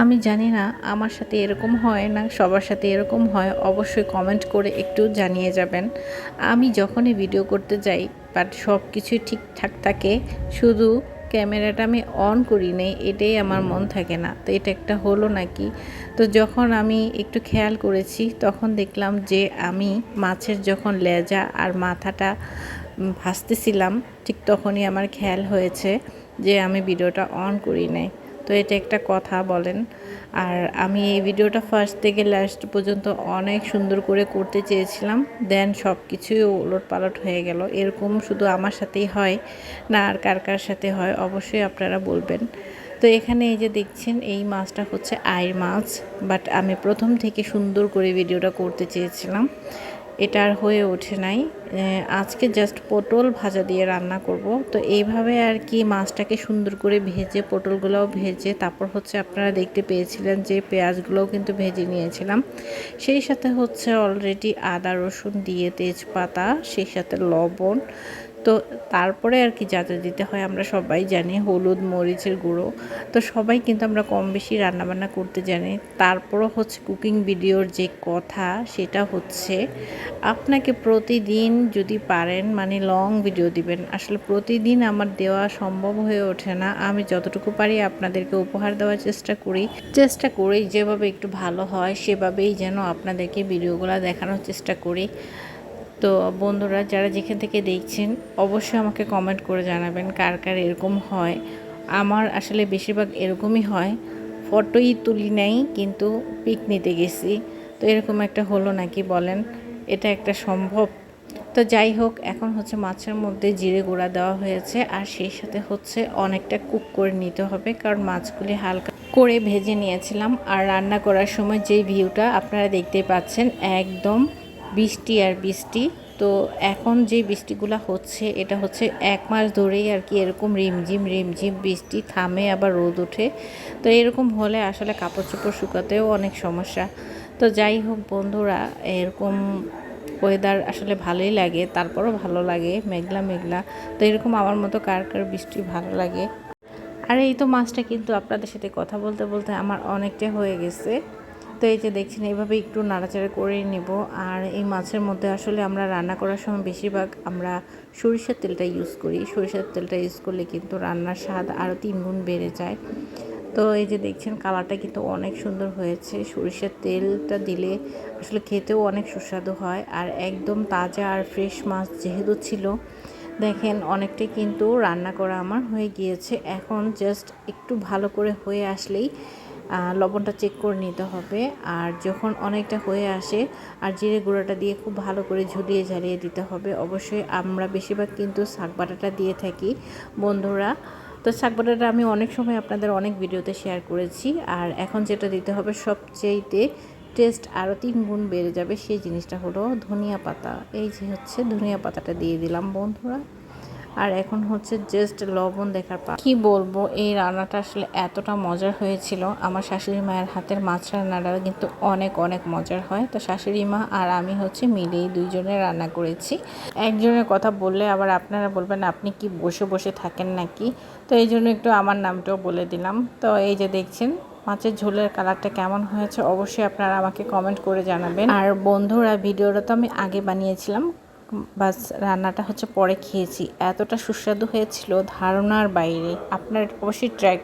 আমি জানি না আমার সাথে এরকম হয় না, সবার সাথে এরকম হয়, অবশ্যই কমেন্ট করে একটু জানিয়ে যাবেন। আমি যখনই ভিডিও করতে যাই বাট সব কিছুই ঠিকঠাক থাকে, শুধু ক্যামেরাটা আমি অন করি নেই, এটাই আমার মন থাকে না। তো এটা একটা হলো নাকি? তো যখন আমি একটু খেয়াল করেছি, তখন দেখলাম যে আমি মাছের যখন লেজা আর মাথাটা ভাসতেছিলাম, ঠিক তখনই আমার খেয়াল হয়েছে যে আমি ভিডিওটা অন করি নাই। তো এটা একটা কথা বলেন। আর আমি এই ভিডিওটা ফার্স্ট থেকে লাস্ট পর্যন্ত অনেক সুন্দর করে করতে চেয়েছিলাম। দেন সব কিছুই ওলট পালট হয়ে গেল। এরকম শুধু আমার সাথেই হয় না আর কার কার সাথে হয় অবশ্যই আপনারা বলবেন। তো এখানে এই যে দেখছেন, এই মাছটা হচ্ছে আইর মাছ। বাট আমি প্রথম থেকে সুন্দর করে ভিডিওটা করতে চেয়েছিলাম। এটা আর হয়ে ওঠে নাই। আজকে জাস্ট পটল ভাজা দিয়ে রান্না করব। তো এইভাবে আর কি মাছটাকে সুন্দর করে ভেজে পটলগুলোও ভেজে, তারপর হচ্ছে আপনারা দেখতে পেয়েছিলেন যে পেঁয়াজগুলোও কিন্তু ভেজে নিয়েছিলাম। সেই সাথে হচ্ছে অলরেডি আদা রসুন দিয়ে তেজপাতা, সেই সাথে লবণ তো তারপরে আর কি যা দিতে হয় আমরা সবাই জানি, হলুদ, মরিচের গুঁড়ো। তো সবাই কিন্তু আমরা কম বেশি রান্নাবান্না করতে জানি। তারপরও হচ্ছে কুকিং ভিডিওর যে কথা, সেটা হচ্ছে আপনাকে প্রতিদিন যদি পারেন মানে লং ভিডিও দিবেন, আসলে প্রতিদিন আমার দেওয়া সম্ভব হয়ে ওঠে না। আমি যতটুকু পারি আপনাদেরকে উপহার দেওয়ার চেষ্টা করি। চেষ্টা করি যেভাবে একটু ভালো হয়, সেভাবেই যেন আপনাদেরকে ভিডিওগুলো দেখানোর চেষ্টা করি। তো বন্ধুরা, যারা যেখান থেকে দেখছেন, অবশ্যই আমাকে কমেন্ট করে জানাবেন কার কার এরকম হয়। আমার আসলে বেশিরভাগ এরকমই হয়। ফটোই তুলি নাই, কিন্তু পিক নিতে গেছি। তো এরকম একটা হলো নাকি বলেন? এটা একটা সম্ভব। তো যাই হোক, এখন হচ্ছে মাছের মধ্যে জিরে গুঁড়া দেওয়া হয়েছে, আর সেই সাথে হচ্ছে অনেকটা কুক করে নিতে হবে, কারণ মাছগুলি হালকা করে ভেজে নিয়েছিলাম। আর রান্না করার সময় যেই ভিউটা আপনারা দেখতে পাচ্ছেন, একদম বৃষ্টি আর বৃষ্টি। তো এখন যে বৃষ্টিগুলো হচ্ছে, এটা হচ্ছে এক মাস ধরেই আর কি এরকম রিমঝিম রিমঝিম বৃষ্টি, থামে আবার রোদ ওঠে। তো এরকম হলে আসলে কাপড় চোপড় শুকাতেও অনেক সমস্যা। তো যাই হোক বন্ধুরা, এরকম ওয়েদার আসলে ভালোই লাগে, তারপরও ভালো লাগে, মেঘলা মেঘলা। তো এরকম আমার মতো কার কার বৃষ্টি ভালো লাগে? আর এই তো মাছটা কিন্তু আপনাদের সাথে কথা বলতে বলতে আমার অনেকটা হয়ে গেছে। তো এই যে দেখছেন, এইভাবে একটু নাড়াচাড়া করে নেব। আর এই মাছের মধ্যে আসলে আমরা রান্না করার সময় বেশিরভাগ আমরা সরিষার তেলটা ইউজ করি। সরিষার তেলটা ইউজ করলে কিন্তু রান্নার স্বাদ আরও তিন গুণ বেড়ে যায়। তো এই যে দেখছেন, কালারটা কিন্তু অনেক সুন্দর হয়েছে। সরিষার তেলটা দিলে আসলে খেতেও অনেক সুস্বাদু হয়। আর একদম তাজা আর ফ্রেশ মাছ যেহেতু ছিল, দেখেন অনেকটাই কিন্তু রান্না করা আমার হয়ে গিয়েছে। এখন জাস্ট একটু ভালো করে হয়ে আসলেই লবণটা চেক করে নিতে হবে। আর যখন অনেকটা হয়ে আসে, আর জিরে গুঁড়োটা দিয়ে খুব ভালো করে ঝুলিয়ে ঝালিয়ে দিতে হবে। অবশ্যই আমরা বেশিরভাগ কিন্তু শাক বাটাটা দিয়ে থাকি, বন্ধুরা। তো শাক বাটাটা আমি অনেক সময় আপনাদের অনেক ভিডিওতে শেয়ার করেছি। আর এখন যেটা দিতে হবে সবচেয়েতে টেস্ট আরও তিন গুণ বেড়ে যাবে সেই জিনিসটা হলো ধনিয়া পাতা। এই যে হচ্ছে ধনিয়া পাতাটা দিয়ে দিলাম, বন্ধুরা। আর এখন হচ্ছে জাস্ট লবণ দেখার পা কি বলব, এই রান্নাটা আসলে এতটা মজার হয়েছিল। আমার শাশুড়ি মায়ের হাতের মাছ রান্নাটা কিন্তু অনেক অনেক মজার হয়। তো শাশুড়ি মা আর আমি হচ্ছে মিলেই দুইজনে রান্না করেছি। একজনের কথা বললে আবার আপনারা বলবেন, আপনি কি বসে বসে থাকেন নাকি? তো এই জন্য একটু আমার নামটাও বলে দিলাম। তো এই যে দেখছেন, মাছের ঝোলের কালারটা কেমন হয়েছে অবশ্যই আপনারা আমাকে কমেন্ট করে জানাবেন। আর বন্ধুরা, ভিডিওটা তো আমি আগে বানিয়েছিলাম। বাস রান্নাটা হচ্ছে পরে খেয়েছি। এতটা সুস্বাদু হয়েছিল ধারণার বাইরে। আপনার অবশ্যই ট্রাই